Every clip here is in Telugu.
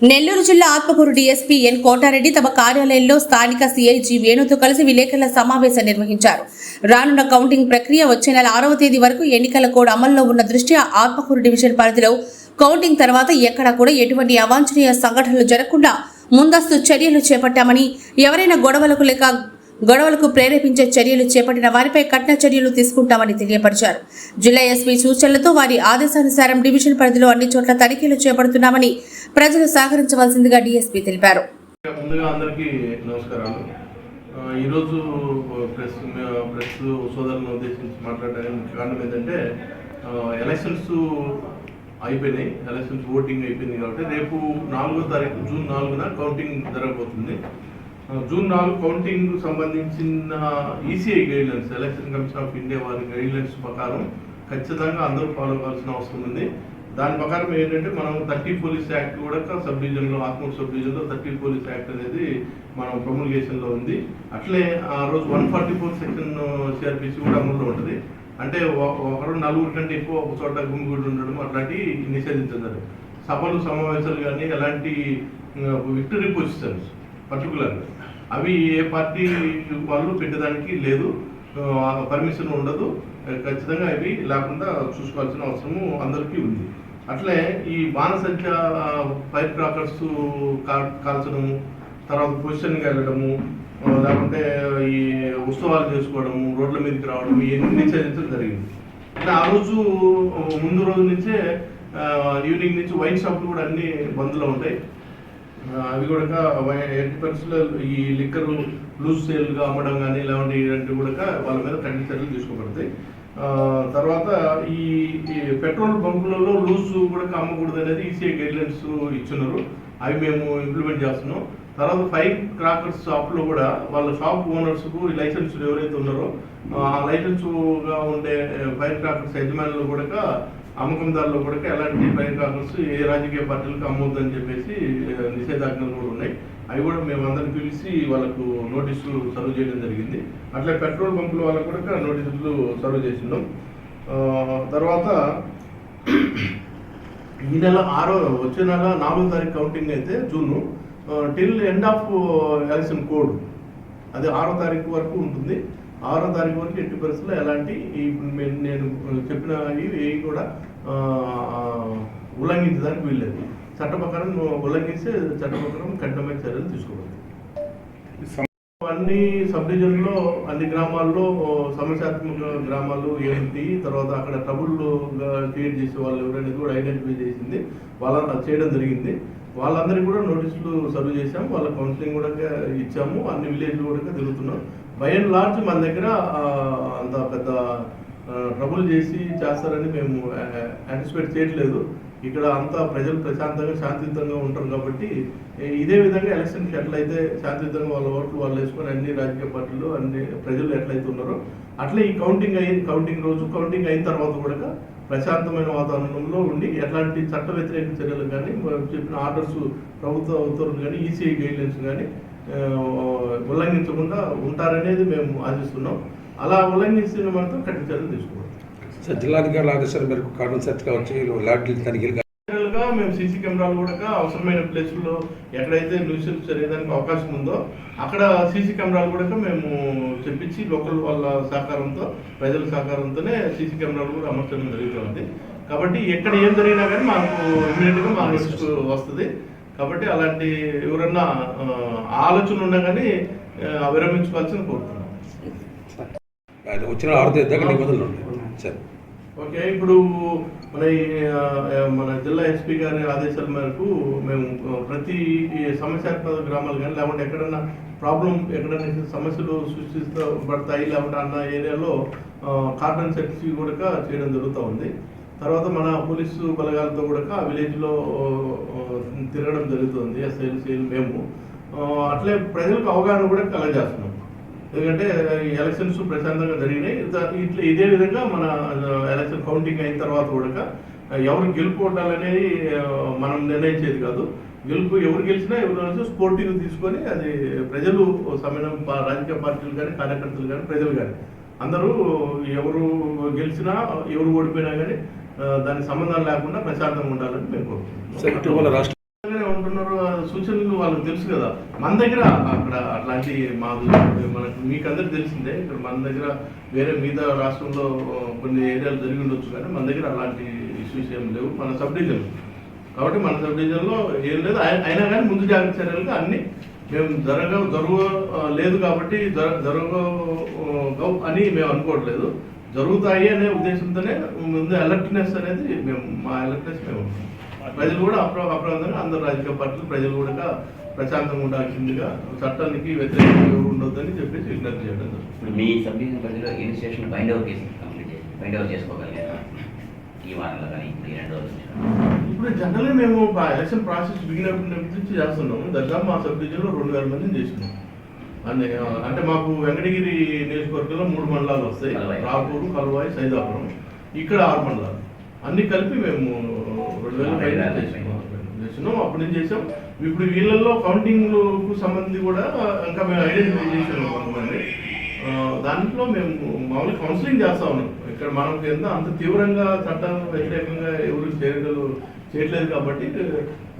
నెల్లూరు జిల్లా ఆత్మకూరు డీఎస్పీ ఎన్ కోటారెడ్డి తమ కార్యాలయంలో స్థానిక సిఐజీ వేణుతో కలిసి విలేకరుల సమావేశం నిర్వహించారు. రానున్న కౌంటింగ్ ప్రక్రియ వచ్చే నెల ఆరవ తేదీ వరకు ఎన్నికల కోడ్ అమల్లో ఉన్న దృష్ట్యా ఆత్మకూరు డివిజన్ పరిధిలో కౌంటింగ్ తర్వాత ఎక్కడా కూడా ఎటువంటి అవాంఛనీయ సంఘటనలు జరగకుండా ముందస్తు చర్యలు చేపట్టామని ఎవరైనా గొడవలకు లేక గొడవలకు ప్రేరేపించే చర్యలు చేపట్టిన వారిపై కఠిన చర్యలు తీసుకుంటామని తెలియపరిచారు. జిల్లా ఎస్పీ సూచనలతో వారి ఆదేశానుసారం డివిజన్ పరిధిలో అన్ని చోట్ల తనిఖీలు చేపడుతున్నామని ప్రజలు సహకరించవలసిందిగా డీఎస్పీ తెలిపారు. ముందుగా అందరికీ నమస్కారాలు. ఈరోజు ప్రెస్ ప్రెస్ సోదరులను ఉద్దేశించి మాట్లాడడానికి కారణం ఏంటంటే ఎలక్షన్స్ అయిపోయినాయి. ఎలక్షన్స్ ఓటింగ్ అయిపోయింది కాబట్టి రేపు నాలుగో తారీఖు జూన్ నాలుగున కౌంటింగ్ జరగబోతుంది. జూన్ నాలుగు కౌంటింగ్ సంబంధించిన ECI guidelines election commission of India వారి గైడ్లైన్స్ ప్రకారం ఖచ్చితంగా అందరూ ఫాలో కావాల్సిన అవసరం ఉంది. దాని ప్రకారం ఏంటంటే మనం థర్టీ పోలీస్ యాక్ట్ కూడా సబ్ డివిజన్లో ఆత్మూరు సబ్ డివిజన్లో థర్టీ పోలీస్ యాక్ట్ అనేది మనం ప్రొమల్గేషన్లో ఉంది. అట్లే ఆ రోజు one forty four section CrPC కూడా అమల్లో ఉంటుంది. అంటే ఒకరు నలుగురు కంటే ఎక్కువ ఒక చోట గుమిగూడి ఉండడం అట్లాంటివి నిషేధించారు సభలు సమావేశాలు కానీ ఎలాంటి విక్టరీ పొజిషన్స్ పర్టికులర్గా అవి ఏ పార్టీ వాళ్ళు పెట్టడానికి లేదు. పర్మిషన్ ఉండదు. ఖచ్చితంగా అవి లేకుండా చూసుకోవాల్సిన అవసరము అందరికీ ఉంది. అట్లే ఈ బాణసంఖ్య ఫైర్ క్రాకర్స్ కాల్చడము తర్వాత పొజిషన్కి వెళ్ళడము లేకుంటే ఈ ఉత్సవాలు చేసుకోవడము రోడ్ల మీదకి రావడం ఇవన్నీ నిషేధించడం జరిగింది. అంటే ఆ రోజు ముందు రోజు నుంచే ఈవినింగ్ నుంచి వైన్ షాపులు కూడా అన్ని బంద్లో ఉంటాయి. అవి కూడా ఎయిటీ పర్సెంట్ ఈ లిక్కర్ లూజ్ సేల్గా అమ్మడం కానీ లేదంటే ఇలాంటివి కూడా వాళ్ళ మీద కఠిన చర్యలు తీసుకోబడతాయి. తర్వాత ఈ ఈ పెట్రోల్ బంకులలో లూజ్ కూడా అమ్మకూడదు అనేది ఈసీఐ గైడ్లైన్స్ ఇచ్చున్నారు. అవి మేము ఇంప్లిమెంట్ చేస్తున్నాం. తర్వాత ఫైవ్ క్రాకర్స్ షాప్లో కూడా వాళ్ళ షాప్ ఓనర్స్కు లైసెన్స్ ఎవరైతే ఉన్నారో ఆ లైసెన్స్గా ఉండే ఫైర్ క్రాకర్స్ యజమానులు కూడా అమ్మకందారులు కూడా ఎలాంటి ఫైర్ క్రాకర్స్ ఏ రాజకీయ పార్టీలకు అమ్మొద్దని చెప్పేసి నిషేధాజ్ఞలు కూడా ఉన్నాయి. అవి కూడా మేము అందరిని పిలిచి వాళ్ళకు నోటీసులు సర్వ్ చేయడం జరిగింది. అట్లే పెట్రోల్ పంపుల వాళ్ళకు కూడా నోటీసులు సర్వ్ చేసినాం. తర్వాత ఈ నెల ఆరో వచ్చే నెల నాలుగో తారీఖు కౌంటింగ్ అయితే June. Till end of election code. అది ఆరో తారీఖు వరకు ఉంటుంది. ఆరో తారీఖు వరకు ఎట్టి పరిస్థితుల్లో ఎలాంటి ఇప్పుడు నేను చెప్పిన ఇవి ఏవి కూడా ఉల్లంఘించడానికి వీల్లేదు. చట్ట ప్రకారం ఉల్లంఘిస్తే చట్ట ప్రకారం కఠినమైన చర్యలు తీసుకోవాలి. అన్ని సబ్ డివిజన్లో అన్ని గ్రామాల్లో సమస్యాత్మక గ్రామాలు ఏంటి తర్వాత అక్కడ ట్రబుల్ క్రియేట్ చేసే వాళ్ళు ఎవరైనా కూడా ఐడెంటిఫై చేసింది వాళ్ళని చేయడం జరిగింది. వాళ్ళందరికీ కూడా నోటీసులు సర్వ్ చేశాం వాళ్ళ కౌన్సిలింగ్ కూడా ఇచ్చాము అన్ని విలేజ్లు కూడా తిరుగుతున్నాం. బై అండ్ లార్జ్ మన దగ్గర అంత పెద్ద ట్రబుల్ చేసి చేస్తారని మేము యాంటిసిపేట్ చేయట్లేదు. ఇక్కడ అంతా ప్రజలు ప్రశాంతంగా శాంతియుతంగా ఉంటారు కాబట్టి ఇదే విధంగా ఎలక్షన్కి ఎట్లయితే శాంతియుతంగా వాళ్ళ ఓట్లు వాళ్ళు వేసుకొని అన్ని రాజకీయ పార్టీలు అన్ని ప్రజలు ఎట్లయితే ఉన్నారో అట్లే ఈ కౌంటింగ్ అయిన కౌంటింగ్ రోజు కౌంటింగ్ అయిన తర్వాత కూడా ప్రశాంతమైన వాతావరణంలో ఉండి ఎట్లాంటి చట్ట వ్యతిరేక చర్యలు కానీ మనం చెప్పిన ఆర్డర్స్ ప్రభుత్వ ఉత్తర్వులు కానీ ఈసీఐ గైడ్లైన్స్ కానీ ఉల్లంఘించకుండా ఉంటారనేది మేము ఆశిస్తున్నాం. అలా ఉల్లంఘించిన మాత్రం కఠిన చర్యలు తీసుకోవాలి జిల్లాధికారుల ఆదేశాల మేరకు కారణం సెట్ కావచ్చు లాడ్లీ తనిఖీలు మేము సీసీ కెమెరాలు కూడా అవసరమైన ప్లేసుల్లో ఎక్కడైతే న్యూసెన్స్ జరిగేదానికి అవకాశం ఉందో అక్కడ సీసీ కెమెరాలు కూడా మేము చెప్పించి లోకల్ వాళ్ళ సహకారంతో ప్రజల సహకారంతోనే సీసీ కెమెరాలు కూడా అమర్చడం జరుగుతుంది కాబట్టి ఎక్కడ ఏం జరిగినా కానీ మాకు ఇమీడియట్గా మా నోటీస్ వస్తుంది. కాబట్టి అలాంటి ఎవరన్నా ఆలోచన ఉన్నా కానీ విరమించుకోవాల్సింది కోరుతున్నాం. వచ్చిన ఆరు దాకా నిబంధనలు సరే. ఓకే ఇప్పుడు మన మన జిల్లా ఎస్పీ గారి ఆదేశాల మేరకు మేము ప్రతి సమస్యాత్మక గ్రామాలు కానీ లేకుంటే ఎక్కడన్నా ప్రాబ్లం ఎక్కడైనా సమస్యలు సృష్టిస్తబడతాయి లేకుంటే అన్న ఏరియాలో కార్బన్ సెట్స్ కూడా చేయడం జరుగుతూ ఉంది. తర్వాత మన పోలీసు బలగాలతో కూడా విలేజ్లో తిరగడం జరుగుతుంది ఎస్ఐలు సీఎల్ మేము. అట్లే ప్రజలకు అవగాహన కూడా కలగజేస్తున్నాం. ఎందుకంటే ఈ ఎలక్షన్స్ ప్రశాంతంగా జరిగినాయి. ఇట్లా ఇదే విధంగా మన ఎలక్షన్ కౌంటింగ్ అయిన తర్వాత కూడా ఎవరు గెలుపు మనం నిర్ణయించేది కాదు. గెలుపు ఎవరు గెలిచినా ఎవరు స్పోర్టివ్ తీసుకొని అది ప్రజలు సమయం పా- రాజకీయ పార్టీలు కానీ కార్యకర్తలు కానీ ప్రజలు కానీ అందరూ ఎవరు గెలిచినా ఎవరు ఓడిపోయినా కానీ దానికి సంబంధం లేకుండా ప్రశాంతంగా ఉండాలని మేము కోరుకుంటున్నాం సార్ ఇటీవల రాష్ట్ర బాగానే ఉంటున్నారు సూచనలు వాళ్ళకి తెలుసు కదా. మన దగ్గర అక్కడ అట్లాంటి మా మనకు మీకు అందరికి తెలిసిందే. ఇక్కడ మన దగ్గర వేరే మిగతా రాష్ట్రంలో కొన్ని ఏరియాలు జరిగి ఉండొచ్చు కానీ మన దగ్గర అలాంటి ఇష్యూస్ ఏం లేవు. మన సబ్ డివిజన్ కాబట్టి మన సబ్ డివిజన్లో ఏం లేదు. అయినా కానీ ముందు జాగ్రత్త చర్యలుగా అన్ని మేము జరగ జరుగు లేదు కాబట్టి జర జరగవు అని మేము అనుకోవట్లేదు. జరుగుతాయి అనే ఉద్దేశంతోనే ముందు అలర్ట్నెస్ అనేది మేము మా అలర్ట్నెస్ మేము ఉంటాం. ప్రజలు కూడా అప్ర అప్రమత్తంగా అందరు రాజకీయ పార్టీలు ప్రజలు కూడా ప్రశాంతంగా ఉండాల్సిందిగా చట్టానికి వ్యతిరేకంగా ఉండొద్దని చెప్పేసి విజ్ఞప్తి చేయడం మీ స్టేషన్ బైండ్ కంప్లీట్ చేసి బైండ్ ఓవర్ చేసుకోగలిగారు? ఈ వారంలో కానీ ఇప్పుడు ఈ రెండు రోజుల నుంచి కానీ. ఇప్పుడు జనరల్గా మేము ఎలక్షన్ ప్రాసెస్ బిగిన్ అయినప్పటి నుంచి చేస్తున్నాము. దాదాపు మా సబ్ డివిజన్లో రెండు వేల మందిని చేసినాం. అంటే అంటే మాకు వెంకటగిరి నియోజకవర్గంలో మూడు మండలాలు వస్తాయి. రాపూరు కల్వాయి సైదాపురం. ఇక్కడ ఆరు మండలాలు. అన్ని కలిపి మేము రెండు వేల పైన చేసినాం అప్పటి నుంచి చేసాం ఇప్పుడు వీళ్ళల్లో కౌంటింగ్కు సంబంధించి కూడా ఇంకా మేము ఐడెంటిఫై చేసాం కొంతమంది దాంట్లో మేము మామూలుగా కౌన్సిలింగ్ చేస్తా ఉన్నాం. ఇక్కడ మనకు ఎంత అంత తీవ్రంగా చట్టం వ్యతిరేకంగా ఎవరు చేయగలరు చేయట్లేదు కాబట్టి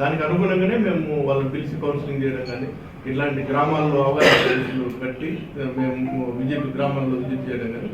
దానికి అనుగుణంగానే మేము వాళ్ళని పిలిచి కౌన్సిలింగ్ చేయడం కానీ ఇట్లాంటి గ్రామాల్లో అవగాహన కట్టి మేము విజిట్ గ్రామాల్లో విజిట్ చేయడం కానీ.